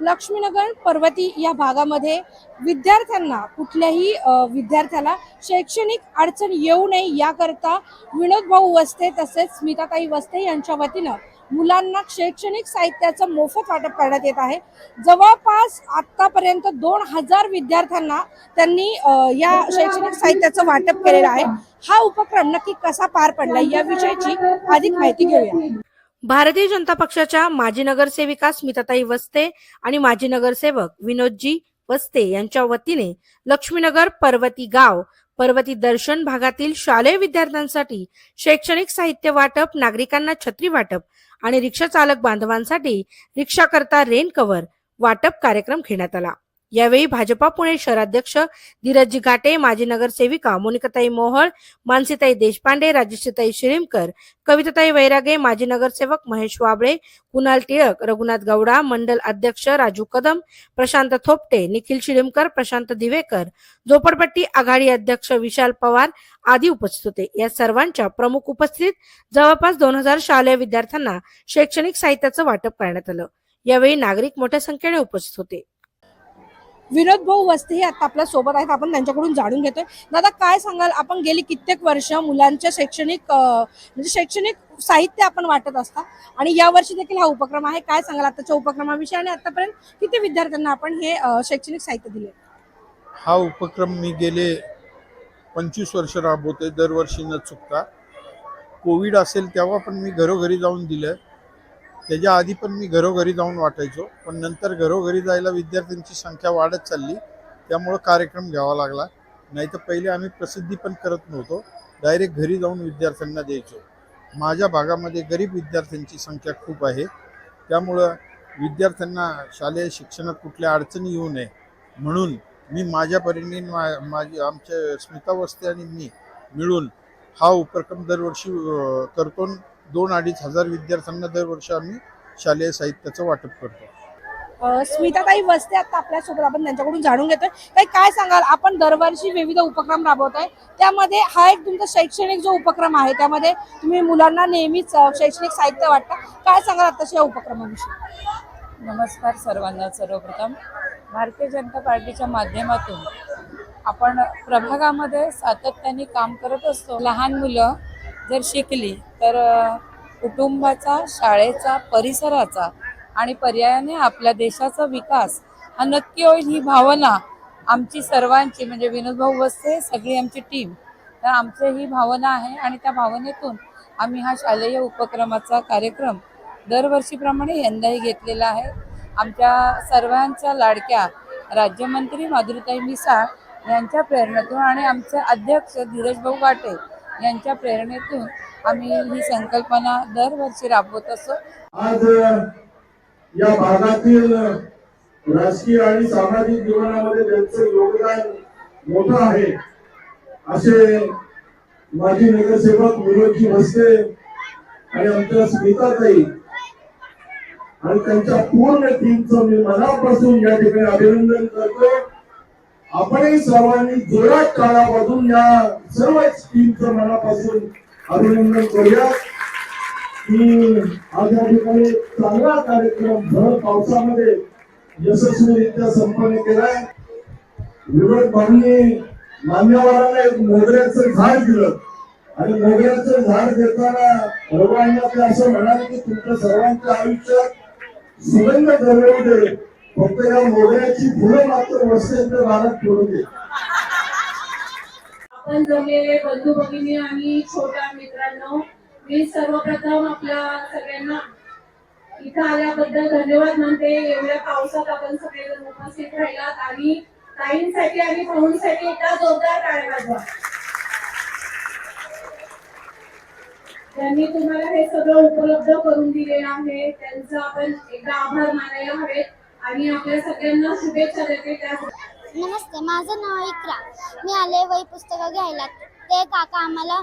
लक्ष्मीनगर पर्वती या भागामध्ये विद्यार्थ्यांना कुठल्याही विद्यार्थ्याला शैक्षणिक अडचण येऊ नये याकरता विनोद भाऊ वस्ते तसेच स्मिताताई वस्ते यांच्या वतीनं मुलांना शैक्षणिक साहित्याचं मोफत वाटप करण्यात येत आहे. जवळपास आतापर्यंत दोन हजार विद्यार्थ्यांना त्यांनी या शैक्षणिक साहित्याचं वाटप केलेलं आहे. हा उपक्रम नक्की कसा पार पडला याविषयीची अधिक माहिती घेऊया. भारतीय जनता पक्षाच्या माजी नगरसेविका स्मिताताई वस्ते आणि माजी नगरसेवक विनोदजी वस्ते यांच्या वतीने लक्ष्मीनगर पर्वती गाव पर्वती दर्शन भागातील शालेय विद्यार्थ्यांसाठी शैक्षणिक साहित्य वाटप नागरिकांना छत्री वाटप आणि रिक्षा चालक बांधवांसाठी रिक्षा करता रेन कव्हर वाटप कार्यक्रम घेण्यात आला. यावेळी भाजपा पुणे शहराध्यक्ष धीरजजी घाटे माजी नगरसेविका मोनिकाताई मोहळ मानसीताई देशपांडे राजश्रीताई शिरीमकर कविताताई वैरागे माजी नगरसेवक महेश वाबळे कुणाल टिळक रघुनाथ गौडा मंडल अध्यक्ष राजू कदम प्रशांत थोपटे निखिल शिरीमकर प्रशांत दिवेकर झोपडपट्टी आघाडी अध्यक्ष विशाल पवार आदी उपस्थित होते. या सर्वांच्या प्रमुख उपस्थित जवळपास दोन हजार शालेय विद्यार्थ्यांना शैक्षणिक साहित्याचं वाटप करण्यात आलं. यावेळी नागरिक मोठ्या संख्येने उपस्थित होते. विनोद भाऊ वस्ते हे आता आपल्यासोबत आहेत. आपण त्यांच्याकडून जाणून घेतोय. दादा काय सांगाल? आपण गेली कित्येक वर्ष मुलांच्या शैक्षणिक म्हणजे शैक्षणिक साहित्य आपण वाटत असता आणि या वर्षी देखील हा उपक्रम आहे. काय सांगाल आताच्या उपक्रमाविषयी आणि आतापर्यंत किती विद्यार्थ्यांना आपण हे शैक्षणिक साहित्य दिले? हा उपक्रम मी गेले पंचवीस वर्ष राबवतोय. दरवर्षी न चुकता. कोविड असेल तेव्हा पण मी घरोघरी जाऊन दिलं. त्याच्या आधी पण मी घरोघरी जाऊन वाटायचो पण नंतर घरोघरी जायला विद्यार्थ्यांची संख्या वाढत चालली. त्यामुळं कार्यक्रम घ्यावा लागला. नाही तर पहिले आम्ही प्रसिद्धी पण करत नव्हतो. डायरेक्ट घरी जाऊन विद्यार्थ्यांना द्यायचो. माझ्या भागामध्ये गरीब विद्यार्थ्यांची संख्या खूप आहे. त्यामुळं विद्यार्थ्यांना शालेय शिक्षणात कुठल्या अडचणी येऊ नये म्हणून मी माझ्या परीने मा- माझी आमच्या स्मितावस्ते आणि मी मिळून हा उपक्रम दरवर्षी करतो. दोन अडीच हजार विद्यार्थ्यांना दरवर्षी आम्ही शालेय साहित्याचं वाटप करतो. अं, स्मिताताई वस्ते आता आपल्यासोबत आपण त्यांच्याकडून जाणून घेतोय. काही काय सांगाल? आपण दरवर्षी विविध उपक्रम राबवताय. त्यामध्ये हा एक तुमचा शैक्षणिक जो उपक्रम आहे त्यामध्ये तुम्ही मुलांना नेहमीच शैक्षणिक साहित्य वाटता. काय सांगाल आताच्या या उपक्रमाविषयी? नमस्कार सर्वांना सर्वप्रथम. भारतीय जनता पार्टीच्या माध्यमातून आपण प्रभागामध्ये सातत्याने काम करत असतो. लहान मुलं जर शिकली तर कुटुंबाचा शाळेचा परिसराचा आणि पर्यायाने आपल्या देशाचा विकास हा नक्की होईल ही भावना आमची सर्वांची म्हणजे विनोद भाऊ वस्ते सगळी आमची टीम तर आमची ही भावना आहे आणि त्या भावनेतून आम्ही हा शालेय उपक्रमाचा कार्यक्रम दरवर्षीप्रमाणे यंदाही घेतलेला आहे. आमच्या सर्वांच्या लाडक्या राज्यमंत्री माधुरीताई मिसाळ यांच्या प्रेरणेतून आणि आमचे अध्यक्ष धीरजभाऊ गाटे यांच्या प्रेरणेतून आम्ही ही संकल्पना दरवर्षी राबवत असतो. आज या भागातील राजकीय आणि सामाजिक जीवनामध्ये त्यांचं योगदान मोठं आहे असे माजी नगरसेवक विनोदजी वस्ते आणि आमच्या स्मिताताई आणि त्यांच्या पूर्ण टीमचं मी मनापासून या ठिकाणी अभिनंदन करतो. आपणही सर्वांनी जोरात काळापासून या सर्व टीमचं मनापासून अभिनंदन करूया की आज या ठिकाणी चांगला कार्यक्रम भर पावसामध्ये यशस्वीरित्या संपन्न केलाय. विरोध भाऊंनी मान्यवरांना एक मोगऱ्याचं झाड दिलं. आणि मोगऱ्याचं झाड देताना भगवानला ते असं म्हणाले की तुमच्या सर्वांच्या आयुष्यात सुगंध दरवू दे. फक्त या मोगऱ्याची फुलं मात्र वस्त्यांच्या दारात ठेवू आपण जमलेले बंधू भगिनी आणि छोट्या मित्रांनो मी सर्वप्रथम आपल्या सगळ्यांना इथं आल्याबद्दल धन्यवाद म्हणते एवढ्या पावसात आपण सगळेजण उपस्थित राहिलात आणि ताईंसाठी आणि भाऊंसाठी एका जोरदार टाळ्या वाजवा. त्यांनी तुम्हाला हे सगळं उपलब्ध करून दिलेलं आहे. त्यांचं आपण एकदा आभार मानायला हवेत. आणि आपल्या सगळ्यांना शुभेच्छा देते नमस्ते माझं नाव इकरा. मी आले वही पुस्तकं घ्यायला. ते काका आम्हाला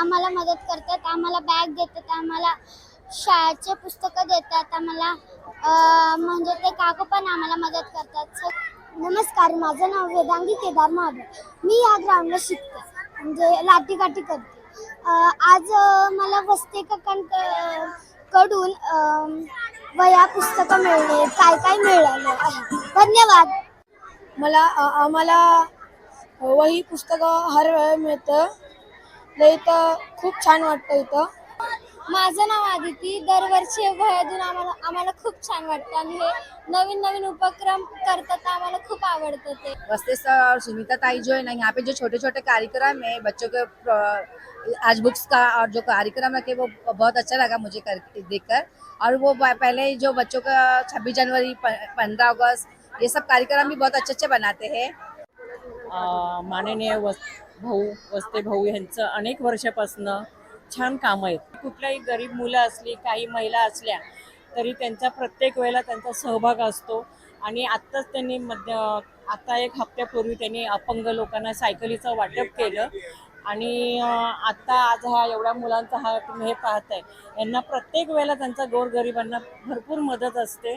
आम्हाला मदत करतात आम्हाला बॅग देतात आम्हाला शाळेचे पुस्तकं देतात आम्हाला म्हणजे ते काका पण आम्हाला मदत करतात. नमस्कार माझं नाव वेदांगी केदार महाबळ मी या ग्राउंडला शिकते म्हणजे लाठीकाठी करते. आज मला वस्ते काकांककडून वया पुस्तकं मिळणे काय काय मिळालं? आहे धन्यवाद. मला आम्हाला वही पुस्तकं हर वेळ मिळतं. नाही इथं खूप छान वाटतं इथं. माझं नाव आदिती. दरवर्षी वह्यातून आम्हाला आम्हाला खूप छान वाटतं. आणि हे नवीन नवीन उपक्रम करतात आम्हाला खूप आवडतं ते. वस्ते सर और सुनीता ताई जो है ना यहाँ पे जो छोटे छोटे कार्यक्रम है बच्चों के प्र- आज बुक्स का और जो कार्यक्रम रखे वो बहुत अच्छा लगा मुझे कर देखकर। और वो पहले जो बच्चों का छब्बीस जनवरी पंद्रह अगस्त ये सब कार्यक्रम भी बहुत अच्छे अच्छे बनाते हैं। अ, माननीय वस भाऊ वस्ते भाऊ यांचं अनेक वर्षापासनं छान काम आहेत. कुठल्याही गरीब मुलं असली काही महिला असल्या तरी त्यांचा प्रत्येक वेळेला त्यांचा सहभाग असतो. आणि आत्ताच त्यांनी मध्य आता एक हप्त्यापूर्वी त्यांनी अपंग लोकांना सायकलीचं वाटप केलं. आणि आत्ता आज हा एवढ्या मुलांचा हा तुम्ही हे पाहताय यांना प्रत्येक वेळेला त्यांचा गोरगरिबांना भरपूर मदत असते.